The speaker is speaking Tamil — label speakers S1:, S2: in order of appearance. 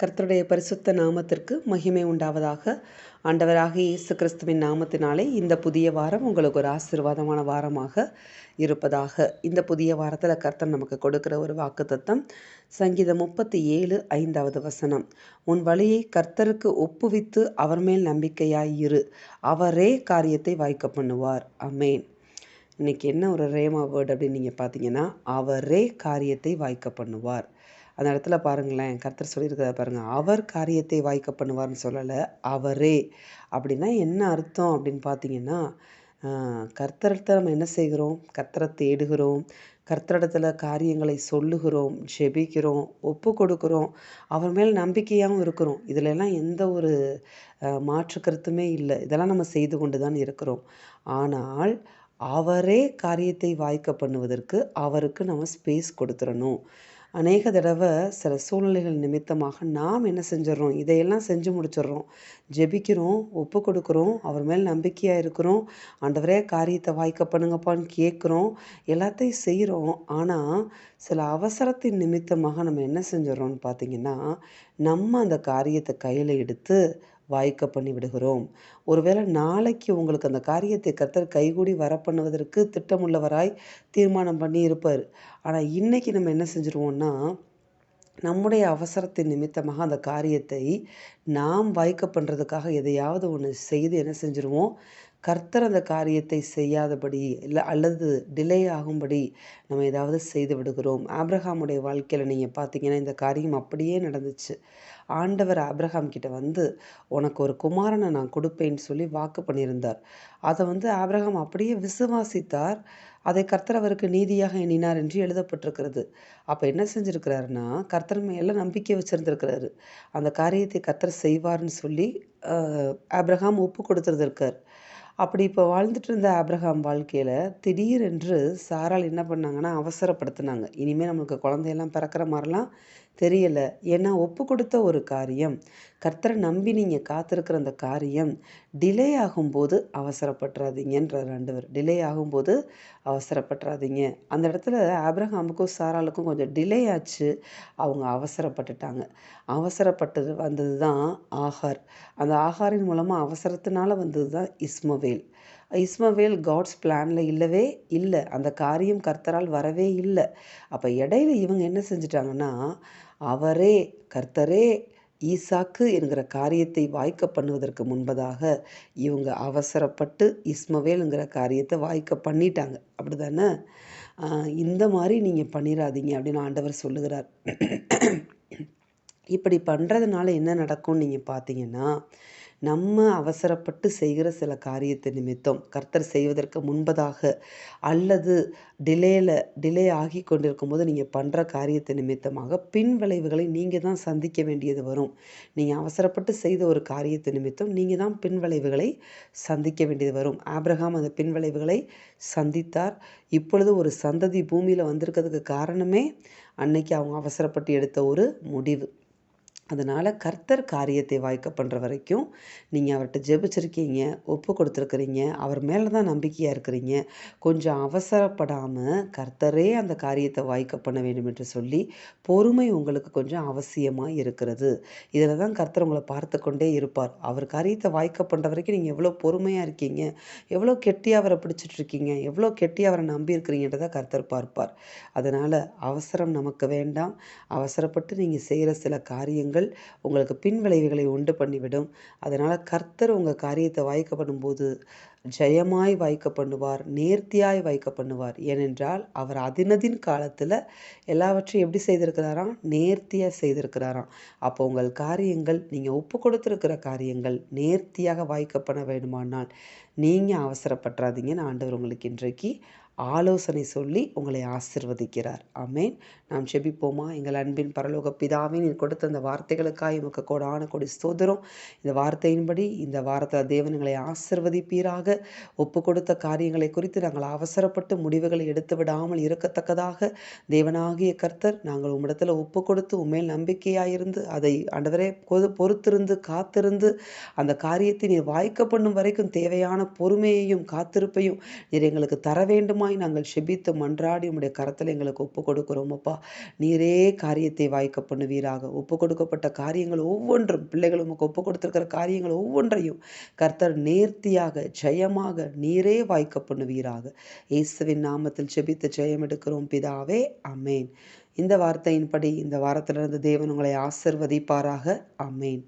S1: கர்த்தருடைய பரிசுத்த நாமத்திற்கு மகிமை உண்டாவதாக. ஆண்டவராக இயேசு கிறிஸ்துவின் நாமத்தினாலே இந்த புதிய வாரம் உங்களுக்கு ஒரு ஆசீர்வாதமான வாரமாக இருப்பதாக. இந்த புதிய வாரத்தில் கர்த்தர் நமக்கு கொடுக்கிற ஒரு வாக்குத்தத்தம் சங்கீதம் முப்பத்தி ஏழு ஐந்தாவது வசனம். உன் வழியை கர்த்தருக்கு ஒப்புவித்து அவர் மேல் நம்பிக்கையாய் இரு. அவரே காரியத்தை வாய்க்க பண்ணுவார். அமேன் இன்னைக்கு என்ன ஒரு ரேமா வேர்டு அப்படின்னு நீங்கள் பார்த்தீங்கன்னா அவரே காரியத்தை வாய்க்க பண்ணுவார். அந்த இடத்துல பாருங்களேன் கர்த்தர் சொல்லியிருக்கிறத பாருங்கள் அவர் காரியத்தை வாய்க்க பண்ணுவார்னு சொல்லலை அவரே. அப்படின்னா என்ன அர்த்தம் அப்படின்னு பார்த்தீங்கன்னா கர்த்தரத்தை நம்ம என்ன செய்கிறோம்? கர்த்தரை தேடுகிறோம். கர்த்தரிடத்தில் காரியங்களை சொல்லுகிறோம் ஜெபிக்கிறோம் ஒப்பு கொடுக்குறோம். அவர் மேல் நம்பிக்கையாகவும் இருக்கிறோம். இதிலெல்லாம் எந்த ஒரு மாற்று கருத்துமே இல்லை. இதெல்லாம் நம்ம செய்து கொண்டு தான் இருக்கிறோம். ஆனால் அவரே காரியத்தை வாய்க்க பண்ணுவதற்கு அவருக்கு நம்ம ஸ்பேஸ் கொடுத்துடணும். அநேக தடவை சில சூழ்நிலைகள் நிமித்தமாக நாம் என்ன செஞ்சிடறோம் இதையெல்லாம் செஞ்சு முடிச்சிடுறோம் ஜெபிக்கிறோம் ஒப்பு கொடுக்குறோம் அவர் மேல் நம்பிக்கையாக இருக்கிறோம். ஆண்டவரே காரியத்தை வாய்க்க பண்ணுங்கப்பான்னு கேட்குறோம். எல்லாத்தையும் செய்கிறோம் ஆனால் சில அவசரத்தின் நிமித்தமாக நம்ம என்ன செஞ்சிடறோம்னு பார்த்தீங்கன்னா நம்ம அந்த காரியத்தை கையில் எடுத்து வாய்க்க பண்ணி விடுகிறோம். ஒருவேளை நாளைக்கு உங்களுக்கு அந்த காரியத்தை கர்த்தர் கைகூடி வர பண்ணுவதற்கு திட்டமுள்ளவராய் தீர்மானம் பண்ணி இருப்பார். ஆனால் இன்றைக்கி நம்ம என்ன செஞ்சுருவோம்னா நம்முடைய அவசரத்தின் நிமித்தமாக அந்த காரியத்தை நாம் வாய்க்க பண்ணுறதுக்காக எதையாவது ஒன்று செய்து என்ன செஞ்சுருவோம்? கர்த்தர் அந்த காரியத்தை செய்யாதபடி இல்லை அல்லது டிலே ஆகும்படி நம்ம ஏதாவது செய்து விடுகிறோம். ஆப்ரஹாமுடைய வாழ்க்கையில் நீங்கள் பார்த்தீங்கன்னா இந்த காரியம் அப்படியே நடந்துச்சு. ஆண்டவர் ஆப்ரஹாம் கிட்ட வந்து உனக்கு ஒரு குமாரனை நான் கொடுப்பேன்னு சொல்லி வாக்கு பண்ணியிருந்தார். அதை வந்து ஆப்ரஹாம் அப்படியே விசுவாசித்தார். அதை கர்த்தர் அவருக்கு நீதியாக எண்ணினார் என்று எழுதப்பட்டிருக்கிறது. அப்போ என்ன செஞ்சுருக்கிறாருன்னா கர்த்தர் மேலே நம்பிக்கை வச்சுருந்துருக்கிறாரு. அந்த காரியத்தை கர்த்தர் செய்வார்னு சொல்லி ஆப்ரஹாம் ஒப்பு கொடுத்துருந்துருக்கார். அப்படி இப்போ வாழ்ந்துட்டு இருந்த ஆப்ரஹாம் வாழ்க்கையில் திடீரென்று சாரால் என்ன பண்ணாங்கன்னா அவசரப்படுத்தினாங்க. இனிமேல் நம்மளுக்கு குழந்தையெல்லாம் பிறக்கிற மாதிரிலாம் தெரியலை. ஏன்னா ஒப்பு கொடுத்த ஒரு காரியம். கர்த்தரை நம்பி நீங்கள் காத்திருக்கிற அந்த காரியம் டிலே ஆகும்போது அவசரப்பட்டுறாதீங்கன்றார் ஆண்டவர். டிலே ஆகும்போது அவசரப்பட்டுறாதீங்க. அந்த இடத்துல ஆப்ரஹாமுக்கும் சாராளுக்கும் கொஞ்சம் டிலே ஆச்சு. அவங்க அவசரப்பட்டுட்டாங்க. அவசரப்பட்டது வந்தது தான் ஆகார். அந்த ஆகாரின் மூலமாக அவசரத்தினால வந்தது தான் இஸ்மவேல். இஸ்மவேல் காட்ஸ் பிளானில் இல்லவே இல்லை. அந்த காரியம் கர்த்தரால் வரவே இல்லை. அப்போ இடையில இவங்க என்ன செஞ்சிட்டாங்கன்னா அவரே கர்த்தரே ஈசாக்கு என்கிற காரியத்தை வாய்க்க பண்ணுவதற்கு முன்பதாக இவங்க அவசரப்பட்டு இஸ்மவேலுங்கிற காரியத்தை வாய்க்க பண்ணிட்டாங்க. அப்படி தானே இந்த மாதிரி நீங்கள் பண்ணிடாதீங்க அப்படின்னு ஆண்டவர் சொல்லுகிறார். இப்படி பண்ணுறதுனால என்ன நடக்கும்னு நீங்கள் பார்த்தீங்கன்னா நம்ம அவசரப்பட்டு செய்கிற சில காரியத்தை நிமித்தம் கர்த்தர் செய்வதற்கு முன்பதாக அல்லது டிலேயில் டிலே ஆகி கொண்டிருக்கும் போது நீங்கள் பண்ணுற காரியத்தை நிமித்தமாக பின் விளைவுகளை நீங்கள் தான் சந்திக்க வேண்டியது வரும். நீங்கள் அவசரப்பட்டு செய்த ஒரு காரியத்தை நிமித்தம் நீங்கள் தான் பின் விளைவுகளை சந்திக்க வேண்டியது வரும். ஆப்ரஹாம் அந்த பின் விளைவுகளை சந்தித்தார். இப்பொழுது ஒரு சந்ததி பூமியில் வந்திருக்கிறதுக்கு காரணமே அன்னைக்கு அவங்க அவசரப்பட்டு எடுத்த ஒரு முடிவு. அதனால் கர்த்தர் காரியத்தை வாய்க்க பண்ணுற வரைக்கும் நீங்கள் அவர்கிட்ட ஜெபிச்சிருக்கீங்க ஒப்பு கொடுத்துருக்குறீங்க அவர் மேலே தான் நம்பிக்கையாக இருக்கிறீங்க. கொஞ்சம் அவசரப்படாமல் கர்த்தரே அந்த காரியத்தை வாய்க்க பண்ண வேண்டும் என்று சொல்லி பொறுமை உங்களுக்கு கொஞ்சம் அவசியமாக இருக்கிறது. இதில் தான் கர்த்தர் உங்களை பார்த்து கொண்டே இருப்பார். அவர் காரியத்தை வாய்க்க பண்ணுற வரைக்கும் நீங்கள் எவ்வளோ பொறுமையாக இருக்கீங்க எவ்வளோ கெட்டியாக அவரை பிடிச்சிட்டு இருக்கீங்க எவ்வளோ கெட்டியாக அவரை நம்பி இருக்கிறீங்கன்றதை கர்த்தர் பார்ப்பார். அதனால் அவசரம் நமக்கு வேண்டாம். அவசரப்பட்டு நீங்கள் செய்கிற சில காரியங்கள் காரியங்கள் உங்களுக்கு பின் விளைவுகளை உண்டு பண்ணிவிடும். அதனால் கர்த்தர் உங்கள் காரியத்தை வாய்க்க பண்ணும்போது ஜெயமாய் வாய்க்க பண்ணுவார் நேர்த்தியாய் வாய்க்க பண்ணுவார் ஏனென்றால் அவர் அதினதின் காலத்தில் எல்லாவற்றையும் எப்படி செய்திருக்கிறாராம்? நேர்த்தியாக செய்திருக்கிறாராம். அப்போ உங்கள் காரியங்கள் நீங்கள் ஒப்பு கொடுத்துருக்கிற காரியங்கள் நேர்த்தியாக வாய்க்க பண்ண வேண்டுமானால் நீங்கள் அவசரப்பட்டுறாதீங்கன்னு ஆண்டவர் உங்களுக்கு இன்றைக்கு ஆலோசனை சொல்லி உங்களை ஆசிர்வதிக்கிறார். ஆமேன். நாம் செபிப்போமா எங்கள் அன்பின் பரலோக பிதாவின் நீ கொடுத்த அந்த வார்த்தைகளுக்காக எமக்கு கோடான கொடி சோதரும் இந்த வார்த்தையின்படி இந்த வாரத்தில் தேவனங்களை ஆசிர்வதிப்பீராக. ஒப்பு கொடுத்த காரியங்களை குறித்து நாங்கள் அவசரப்பட்டு முடிவுகளை எடுத்து விடாமல் இருக்கத்தக்கதாக தேவனாகிய கர்த்தர் நாங்கள் உம்மிடத்தில் ஒப்பு கொடுத்து உண்மையில் நம்பிக்கையாயிருந்து அதை ஆண்டவரே பொறுத்திருந்து காத்திருந்து அந்த காரியத்தை நீர் வாய்க்க பண்ணும் வரைக்கும் தேவையான பொறுமையையும் காத்திருப்பையும் நீர் எங்களுக்கு தர வேண்டுமா விதமாய் நாங்கள் செபித்து மன்றாடி உம்முடைய கரத்தில் எங்களுக்கு ஒப்பு கொடுக்கிறோம் அப்பா நீரே காரியத்தை வாய்க்க பண்ணுவீராக. ஒப்பு கொடுக்கப்பட்ட காரியங்கள் ஒவ்வொன்றும் பிள்ளைகள் உமக்கு ஒப்பு கொடுத்துருக்கிற காரியங்கள் ஒவ்வொன்றையும் கர்த்தர் நேர்த்தியாக ஜெயமாக நீரே வாய்க்க பண்ணுவீராக. இயேசுவின் நாமத்தில் செபித்து ஜெயம் எடுக்கிறோம் பிதாவே. அமேன் இந்த வார்த்தையின்படி இந்த வாரத்திலிருந்து தேவன் உங்களை ஆசிர்வதிப்பாராக. அமேன்